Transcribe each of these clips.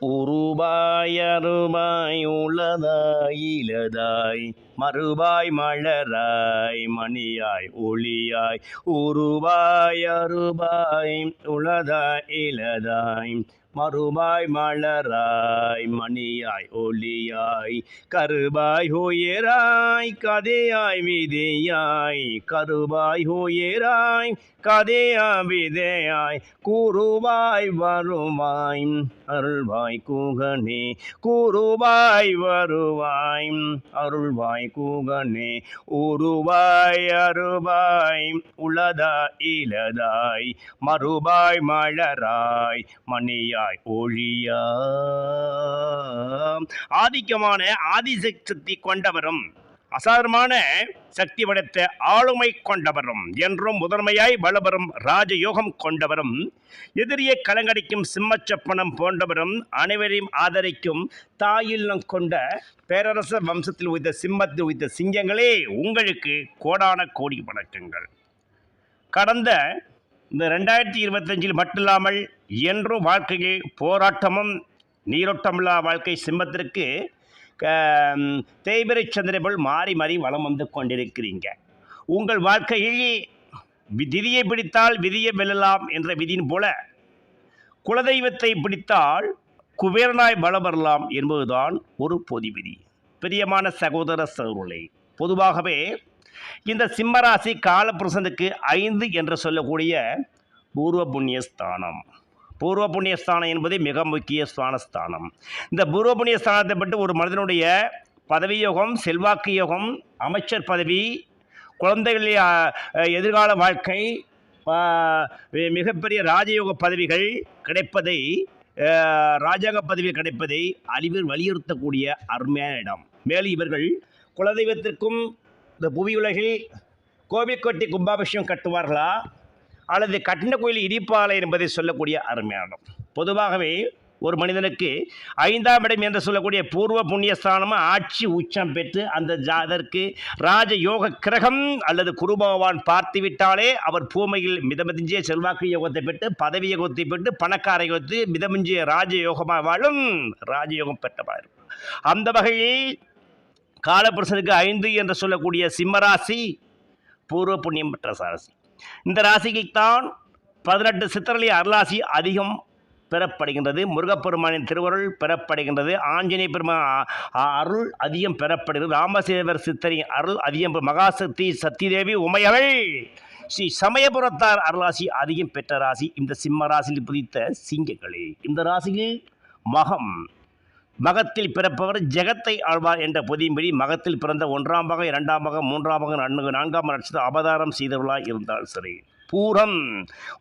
உருவாய் மறுபாய் மலராய் மணியாய் ஒளியாய் உருவாய் அருபாய் உளதாய் இலதாய் மறுபாய் மலராய் மணியாய் ஒளியாய் கருபாய் ஹோயராய் கதையாய் விதையாய் கருபாய் ஹோயராய் கதையா விதையாய் கூறுவாய் வருவாய் அருள்வாய் கூகனே கூறுவாய் வருவாய் அருள்வாய் கூகனே உருவாய் அருவாய் உளதா இலதாய் மறுபாய் மலராய் மணியாய் ஒழியா ஆதிக்கமான ஆதிசக்தி கொண்டவரும் அசாரமான சக்தி படைத்த ஆளுமை கொண்டவரும் என்றும் முதன்மையாய் வளவரும் ராஜயோகம் கொண்டவரும் எதிரியை கலங்கடிக்கும் சிம்மச்சப்பனம் போன்றவரும் அனைவரையும் ஆதரிக்கும் தாயில்லம் கொண்ட பேரரச வம்சத்தில் உய்த சிம்மத்தில் உய்த சிங்கங்களே உங்களுக்கு கோடான கோடி வணக்கங்கள். கடந்த இந்த ரெண்டாயிரத்தி இருபத்தஞ்சில் மட்டுமில்லாமல் என்றும் வாழ்க்கையில் போராட்டமும் நீரோட்டமில்லா வாழ்க்கை சிம்மத்திற்கு க- தேய்பிறை போல் மாறி மாறி வளம் வந்து கொண்டிருக்கிறீங்க. உங்கள் வாழ்க்கையில் வி- விதியை பிடித்தால் விதியை வெல்லலாம் என்ற விதியின் போல குலதெய்வத்தை பிடித்தால் குபேரனாய் வலம் வரலாம் என்பதுதான் ஒரு பொதி விதி. பிரியமான சகோதர சகோதரே பொதுவாகவே இந்த சிம்மராசி காலபுருஷனுக்கு ஐந்து என்று சொல்லக்கூடிய பூர்வ புண்ணியஸ்தானம் பூர்வ புண்ணிய ஸ்தானம் என்பது மிக முக்கிய ஸ்தான ஸ்தானம் இந்த பூர்வ புண்ணிய ஸ்தானத்தை பற்றி ஒரு மனிதனுடைய பதவி யோகம் செல்வாக்கு யோகம் அமைச்சர் பதவி குழந்தைகளின் எதிர்கால வாழ்க்கை மிகப்பெரிய ராஜயோக பதவிகள் கிடைப்பதை ராஜாங்க பதவி கிடைப்பதை அழிவில் வலியுறுத்தக்கூடிய அருமையான இடம். மேலும் இவர்கள் குலதெய்வத்திற்கும் இந்த புவி உலகில் கோவில் கும்பாபிஷேகம் கட்டுவார்களா? அல்லது கட்டின கோயில் இடிப்பாலை என்பதை சொல்லக்கூடிய அருமையான பொதுவாகவே ஒரு மனிதனுக்கு ஐந்தாம் இடம் என்று சொல்லக்கூடிய பூர்வ புண்ணியஸ்தானமாக ஆட்சி உச்சம் பெற்று அந்த ஜா- அதற்கு ராஜ யோக கிரகம் அல்லது குருபகவான் பார்த்து விட்டாலே அவர் பூமையில் மிதமதிஞ்சிய செல்வாக்கு யோகத்தை பெற்று பதவி யோகத்தை பெற்று பணக்கார யோகத்தை மிதமிஞ்சிய ராஜ யோகமாக வாழும் ராஜயோகம் பெற்றவார். அந்த வகையில் காலபுருஷனுக்கு ஐந்து என்று சொல்லக்கூடிய சிம்மராசி பூர்வ புண்ணியம் பெற்ற சாரசி இந்த ராசிக்குத்தான் பதினெட்டு சித்திரலி அருளாசி அதிகம் பெறப்படுகின்றது. முருகப்பெருமானின் திருவருள் பெறப்படுகின்றது. ஆஞ்சநேய பெருமான் அ- அருள் அதிகம் பெறப்படுகிறது. ராமசேவர் சித்தரின் அருள் அதிகம் மகாசக்தி சக்திதேவி உமையவள். ஸ்ரீ சமயபுரத்தார் அருளாசி அதிகம் பெற்ற ராசி. இந்த சிம்ம ராசியில் புதித்த சிங்கங்களே. இந்த ராசியில் மகம் மகத்தில் பிறப்பவர் ஜெகத்தை ஆழ்வார் என்ற பொதியின்படி மகத்தில் பிறந்த ஒன்றாம் பாகம் இரண்டாம் பாகம் மூன்றாம் பாகம் நான்கு நான்காம் நட்சத்திரம் அவதாரம் செய்தவர்களாக இருந்தால் சரி. பூரம்.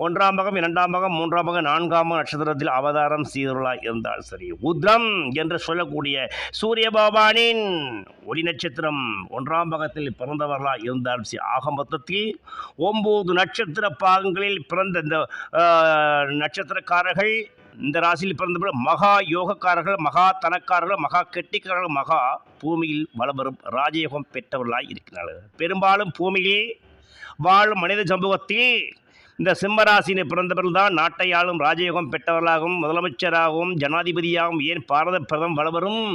ஒன்றாம் பகம் இரண்டாம் பகம் மூன்றாம் பகம் நான்காம் நட்சத்திரத்தில் அவதாரம் செய்தவர்களாக இருந்தால் சரி. உத்ரம் என்று சொல்லக்கூடிய சூரிய பகவானின் ஒளி நட்சத்திரம் ஒன்றாம் பகத்தில் பிறந்தவர்களாக இருந்தால் சரி. ஆக மொத்தத்தில் ஒம்பது நட்சத்திர பாகங்களில் பிறந்த இந்த நட்சத்திரக்காரர்கள் இந்த ராசியில் பிறந்தவர்கள் மகா யோகக்காரர்கள் மகா தனக்காரர்கள் மகா கெட்டிக்காரர்கள் மகா பூமியில் வளம் வரும் ராஜயோகம் பெற்றவர்களாய் இருக்கிறார்கள். பெரும்பாலும் பூமியிலே வாழும் மனித சமூகத்தில் இந்த சிம்மராசினை பிறந்தவர்கள் தான் நாட்டை ஆளும் ராஜயோகம் பெற்றவர்களாகவும் முதலமைச்சராகவும் ஜனாதிபதியாகவும் ஏன் பாரத பிரதம் வளவரும்?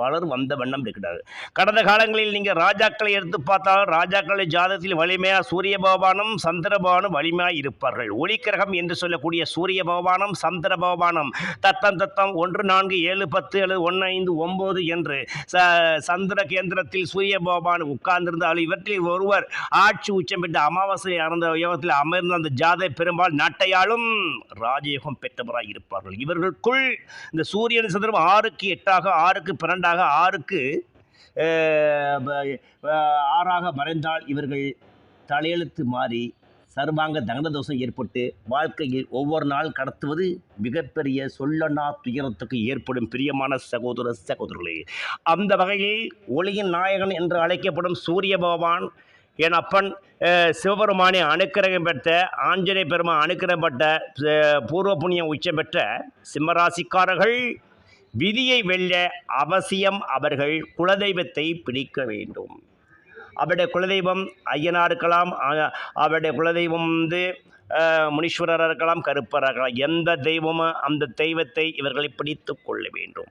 பலர் வந்த வண்ணம் இருக்கிறார் கடந்த காலங்களில் நீங்கள் ராஜாக்களை எடுத்து பார்த்தால் ராஜாக்களை ஜாதகத்தில் வலிமையாக சூரிய பகவானும் சந்திர பகவானும் வலிமையாக இருப்பார்கள். ஒளிக்கிரகம் என்று சொல்லக்கூடிய சூரிய பகவானும் சந்திர பகவானும் தத்தம் தத்தம் ஒன்று நான்கு ஏழு பத்து அல்லது ஒன்று ஐந்து ஒம்பது என்று ச சந்திர கேந்திரத்தில் சூரிய பகவான் உட்கார்ந்திருந்தால் இவற்றில் ஒருவர் ஆட்சி உச்சம் பெற்ற அமாவாசை அறந்த யோகத்தில் அமர்ந்த அந்த ஜாதை பெரும்பால் நாட்டையாலும் ராஜயோகம் பெற்றவராக இருப்பார்கள். இவர்களுக்குள் இந்த சூரியன் சந்திரம் ஆறுக்கு எட்டாக ஆறுக்கு இரண்டாக ஆறுக்கு ஆறாக மறைந்தால் இவர்கள் தலையெழுத்து மாறி சர்வாங்க தகன தோஷம் ஏற்பட்டு வாழ்க்கையில் ஒவ்வொரு நாள் கடத்துவது மிகப்பெரிய சொல்லனா துயரத்துக்கு ஏற்படும் பிரியமான சகோதர சகோதரர்களே. அந்த வகையில் ஒளியின் நாயகன் என்று அழைக்கப்படும் சூரிய பகவான் என் அப்பன் சிவபெருமானை அனுக்கிரகம் பெற்ற ஆஞ்சநேய பெருமான் அனுக்கிரகம் பெற்ற பூர்வ புண்ணியம் உச்சம் பெற்ற சிம்மராசிக்காரர்கள் விதியை வெல்ல அவசியம் அவர்கள் குலதெய்வத்தை பிடிக்க வேண்டும். அவருடைய குலதெய்வம் ஐயனாக இருக்கலாம் அவருடைய குலதெய்வம் வந்து முனீஸ்வரராக இருக்கலாம் கருப்பராக இருக்கலாம். எந்த தெய்வமும் அந்த தெய்வத்தை இவர்களை பிடித்து கொள்ள வேண்டும்.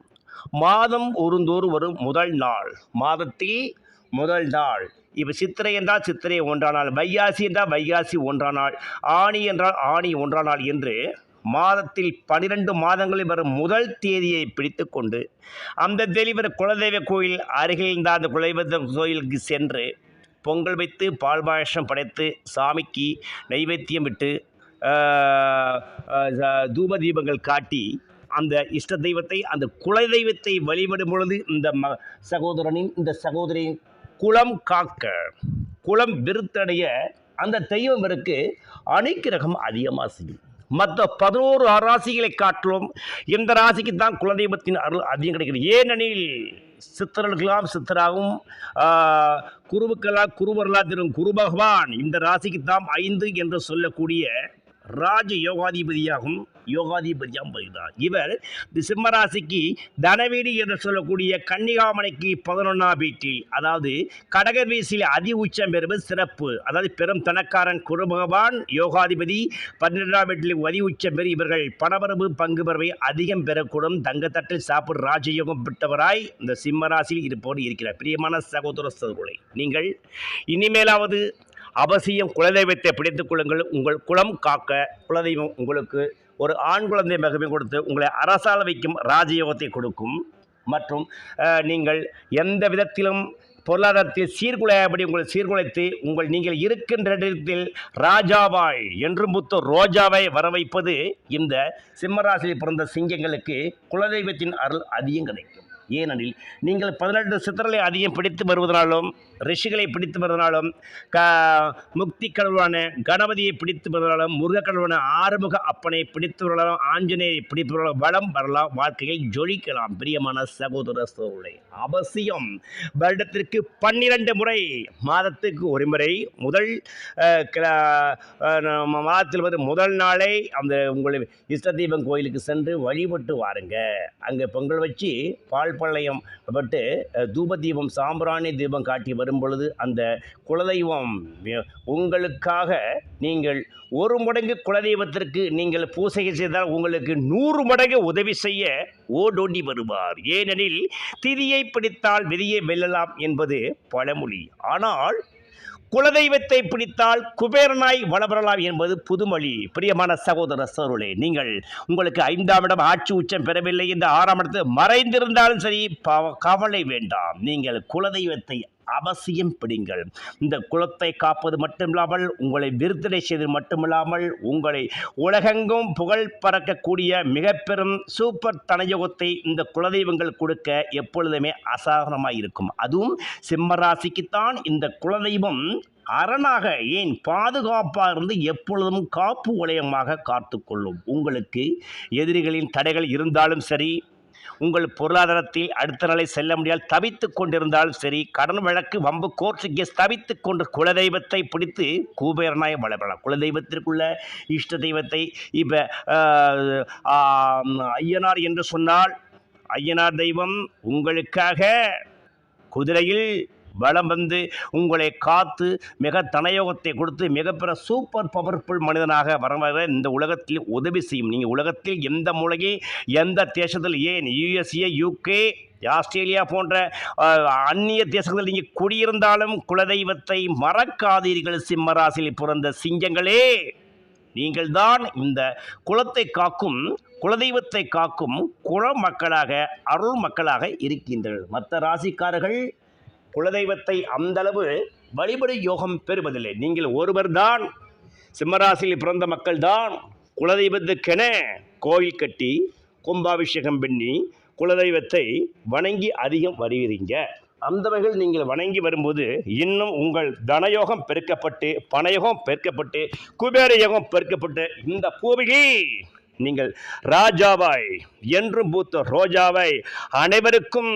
மாதம் ஒருந்தோறு வரும் முதல் நாள். மாதத்தில் முதல் நாள். இப்போ சித்திரை என்றால் சித்திரை ஒன்றாம் நாள். வைகாசி என்றால் வைகாசி ஒன்றாம் நாள். ஆணி என்றால் ஆணி ஒன்றாம் நாள் என்று மாதத்தில் பனிரெண்டு மாதங்களில் வரும் முதல் தேதியை பிடித்து கொண்டு அந்த தெளிவர் குலதெய்வ கோயில் அருகில் இருந்த அந்த குலதெய்வ கோயிலுக்கு சென்று பொங்கல் வைத்து பால் பாயசம் படைத்து சாமிக்கு நைவேத்தியம் விட்டு தூப தீபங்கள் காட்டி அந்த இஷ்ட தெய்வத்தை அந்த குலதெய்வத்தை வழிபடும் பொழுது இந்த ம சகோதரனின் இந்த சகோதரியின் குலம் காக்க குலம் விருத்தடைய அந்த தெய்வம் இருக்கு அணிக்கிரகம் அதிகமாக செய்யும். மற்ற பதினோரு ராசிகளை காட்டிலும் இந்த ராசிக்கு தான் குலதெய்வத்தின் அருள் அதிகம் கிடைக்கிறது. ஏனெனில் சித்தர்களுக்கெல்லாம் சித்தராகவும் குருவுக்கெல்லாம் குருவர்களாக திரும் குரு பகவான் இந்த ராசிக்கு தாம் ஐந்து என்று சொல்லக்கூடிய ராஜ யோகாதிபதியாகும் யோகாதிபதியாகவும் வருகிறார் இவர் இந்த சிம்மராசிக்கு தனவீடு என்று சொல்லக்கூடிய கன்னிகாமணிக்கு பதினொன்றாம் வீட்டில் அதாவது கடக வீசியில் அதி உச்சம் பெறுவது சிறப்பு. அதாவது பெரும் தனக்காரன் குரு பகவான் யோகாதிபதி பன்னிரெண்டாம் வீட்டில் அதி உச்சம் பெறு இவர்கள் பணவரவு பங்கு பறவை அதிகம் பெறக்கூடும். தங்கத்தட்டில் சாப்பிடும் ராஜயோகம் பெற்றவராய் இந்த சிம்மராசியில் இருப்பவர் இருக்கிறார். பிரியமான சகோதர சகோதரர்களே நீங்கள் இனிமேலாவது அவசியம் குலதெய்வத்தை பிடித்துக் கொள்ளுங்கள். உங்கள் குலம் காக்க குலதெய்வம் உங்களுக்கு ஒரு ஆண் குழந்தை மகமை கொடுத்து உங்களை அரசால் வைக்கும் ராஜயோகத்தை கொடுக்கும். மற்றும் நீங்கள் எந்த விதத்திலும் பொருளாதாரத்தில் சீர்குலையாபடி உங்களை சீர்குலைத்து உங்கள் நீங்கள் இருக்கின்ற இடத்தில் ராஜாவாய் என்று முத்து ரோஜாவை வர வைப்பது இந்த சிம்மராசியில் பிறந்த சிங்கங்களுக்கு குலதெய்வத்தின் அருள் அதிகம் கிடைக்கும். ஏனெனில் நீங்கள் பதினெட்டு சித்திரலை அதிகம் பிடித்து வருவதனாலும் ரிஷிகளை பிடித்து வருவதனாலும் க முக்தி கடவுளான கணபதியை பிடித்து வருவதாலும் முருக கடவுளான ஆறுமுக அப்பனை பிடித்து வருவதாலும் ஆஞ்சநேயை பிடித்து வருவதாலும் வளம் வரலாம் வாழ்க்கையில் ஜொலிக்கலாம். பிரியமான சகோதர சோழை அவசியம் வருடத்திற்கு பன்னிரண்டு முறை மாதத்துக்கு ஒரு முறை முதல் மாதத்தில் வந்து முதல் நாளை அந்த உங்களை இஷ்ட தெய்வம் கோயிலுக்கு சென்று வழிபட்டு வாருங்க. அங்கே பொங்கல் வச்சு பால் பள்ளையம் பட்டு அஹ், தூப தீபம் சாம்பிராணி தீபம் காட்டி வரும் பொழுது அந்த குலதெய்வம் உங்களுக்காக நீங்கள் ஒரு மடங்கு குலதெய்வத்திற்கு நீங்கள் பூசை செய்தால் உங்களுக்கு நூறு மடங்கு உதவி செய்ய ஓடோடி வருவார். ஏனெனில் திதியை பிடித்தால் விதியை வெல்லலாம் என்பது பழமொழி. ஆனால் குலதெய்வத்தை பிடித்தால் குபேரனாய் வளபரலாம் என்பது புதுமொழி. பிரியமான சகோதர சோருளே நீங்கள் உங்களுக்கு ஐந்தாம் இடம் ஆட்சி உச்சம் பெறவில்லை என்று ஆறாம் இடத்து மறைந்திருந்தாலும் சரி கவலை வேண்டாம். நீங்கள் குலதெய்வத்தை அவசியம் பிடிங்கள். இந்த குலத்தை காப்பது மட்டுமில்லாமல் உங்களை விருத்தனை செய்வது மட்டுமில்லாமல் உங்களை உலகெங்கும் புகழ் பறக்கக்கூடிய மிக பெரும் சூப்பர் தனயோகத்தை இந்த குலதெய்வங்கள் கொடுக்க எப்பொழுதுமே அசாதாரணமாக இருக்கும். அதுவும் சிம்மராசிக்குத்தான் இந்த குலதெய்வம் அரணாக ஏன் பாதுகாப்பாக இருந்து எப்பொழுதும் காப்பு வளையமாக காத்துக்கொள்ளும். உங்களுக்கு எதிரிகளின் தடைகள் இருந்தாலும் சரி உங்கள் பொருளாதாரத்தில் அடுத்த நிலை செல்ல முடியால் தவித்து கொண்டிருந்தாலும் சரி கடன் வழக்கு வம்பு கோர்ட்டு கேஸ் தவித்து கொண்டு குலதெய்வத்தை பிடித்து கூபேரனாய் வளரலாம் குலதெய்வத்திற்குள்ள இஷ்ட தெய்வத்தை இப்போ ஐயனார் என்று சொன்னால் ஐயனார் தெய்வம் உங்களுக்காக குதிரையில் பலம் வந்து உங்களை காத்து மிக தனயோகத்தை கொடுத்து மிகப்பெரிய சூப்பர் பவர்ஃபுல் மனிதனாக வர இந்த உலகத்தில் உதவி செய்யும். நீங்கள் உலகத்தில் எந்த மூலையில் எந்த தேசத்தில் ஏன் யூஎஸ்ஏ யூகே ஆஸ்திரேலியா போன்ற அந்நிய தேசங்களில் நீங்கள் குடியிருந்தாலும் குலதெய்வத்தை மறக்காதீர்கள் சிம்மராசியில் பிறந்த சிங்கங்களே. நீங்கள்தான் இந்த குலத்தை காக்கும் குலதெய்வத்தை காக்கும் குல மக்களாக அருள் மக்களாக இருக்கின்றனர் மற்ற ராசிக்காரர்கள் குலதெய்வத்தை அந்தளவு வழிபடு யோகம் பெறுவதில்லை. நீங்கள் ஒருவர்தான் சிம்மராசியில் பிறந்த மக்கள் தான் குலதெய்வத்துக்கென கோயில் கட்டி கும்பாபிஷேகம் பண்ணி குலதெய்வத்தை வணங்கி அதிகம் வருகிறீங்க. அந்த வகையில் நீங்கள் வணங்கி வரும்போது இன்னும் உங்கள் தனயோகம் பெருக்கப்பட்டு பணயோகம் பெருக்கப்பட்டு குபேர யோகம் பெருக்கப்பட்டு இந்த பூவிகி நீங்கள் ராஜாவாய் என்றும் பூத்த ரோஜாவை அனைவருக்கும்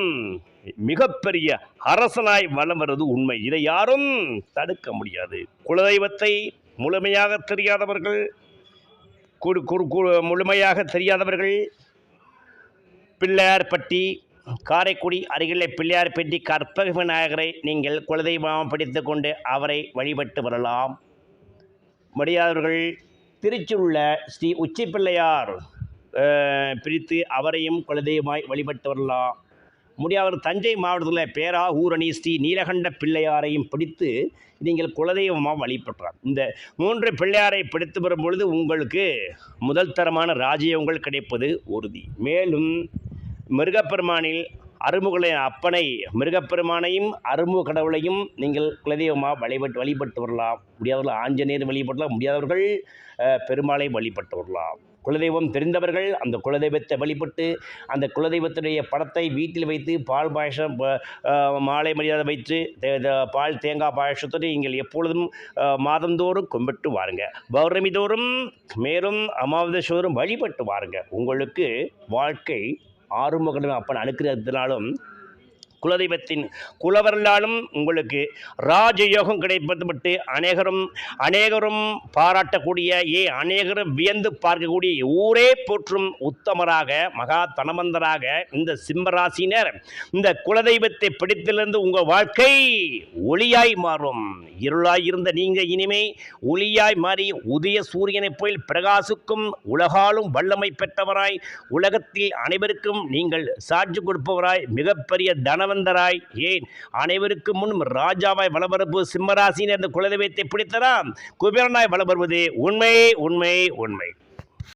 மிகப்பெரிய அரசனாய் வலம் வருவது உண்மை. இதை யாரும் தடுக்க முடியாது. குலதெய்வத்தை முழுமையாக தெரியாதவர்கள் குடு குறு கு முழுமையாக தெரியாதவர்கள் பிள்ளையார்பட்டி காரைக்குடி அருகிலே பிள்ளையார்பட்டி கற்பக விநாயகரை நீங்கள் குலதெய்வமாக படித்து கொண்டு அவரை வழிபட்டு வரலாம். முடியாதவர்கள் திருச்சியுள்ள ஸ்ரீ உச்சி பிள்ளையார் பிரித்து அவரையும் குலதெய்வமாய் வழிபட்டு வரலாம். முடியாதவர் தஞ்சை மாவட்டத்தில் பேரா ஊரணி ஸ்ரீ நீலகண்ட பிள்ளையாரையும் பிடித்து நீங்கள் குலதெய்வமாக வழிபட்டலாம் இந்த மூன்று பிள்ளையாரை பிடித்து வரும் பொழுது உங்களுக்கு முதல் தரமான ராஜயோகங்கள் கிடைப்பது உறுதி. மேலும் மிருகப்பெருமானில் அருமுகளை அப்பனை மிருகப்பெருமானையும் அருமு கடவுளையும் நீங்கள் குலதெய்வமாக வழிபட்டு வழிபட்டு வரலாம். முடியாதவர்கள் ஆஞ்சநேயர் வழிபடலாம். முடியாதவர்கள் பெருமாளை வழிபட்டு வரலாம். குலதெய்வம் தெரிந்தவர்கள் அந்த குலதெய்வத்தை வழிபட்டு அந்த குலதெய்வத்துடைய படத்தை வீட்டில் வைத்து பால் பாயசம் மாலை மரியாதை வைத்து பால் தேங்காய் பாயசத்தோடு நீங்கள் எப்பொழுதும் மாதந்தோறும் கும்பிட்டு வாருங்க. பௌர்ணமி தோறும் மேலும் அமாவாசை வழிபட்டு வாருங்க. உங்களுக்கு வாழ்க்கை ஆறுமுகனும் அப்பன் அனுக்கிறதுனாலும் குலதெய்வத்தின் குலவரலாலும் உங்களுக்கு ராஜயோகம் கிடைப்பது அநேகரும் அநேகரும் பாராட்டக்கூடிய ஏ அநேகரும் வியந்து பார்க்கக்கூடிய ஊரே போற்றும் உத்தமராக மகா தனமந்தராக இந்த சிம்மராசினர். இந்த குலதெய்வத்தை பிடித்திலிருந்து உங்கள் வாழ்க்கை ஒளியாய் மாறும். இருளாய் இருந்த இனிமே ஒளியாய் மாறி உதய சூரியனைப் போல் பிரகாசுக்கும் உலகாலும் வல்லமை பெற்றவராய் உலகத்தில் அனைவருக்கும் நீங்கள் சாட்சி கொடுப்பவராய் மிகப்பெரிய தனவன் செல்வந்தராய் ஏன்? அனைவருக்கும் முன் ராஜாவாய் வளபரப்பு சிம்மராசினர் இந்த குலதெய்வத்தை பிடித்ததாம். குபேரனாய் வளபருவது உண்மை உண்மை உண்மை.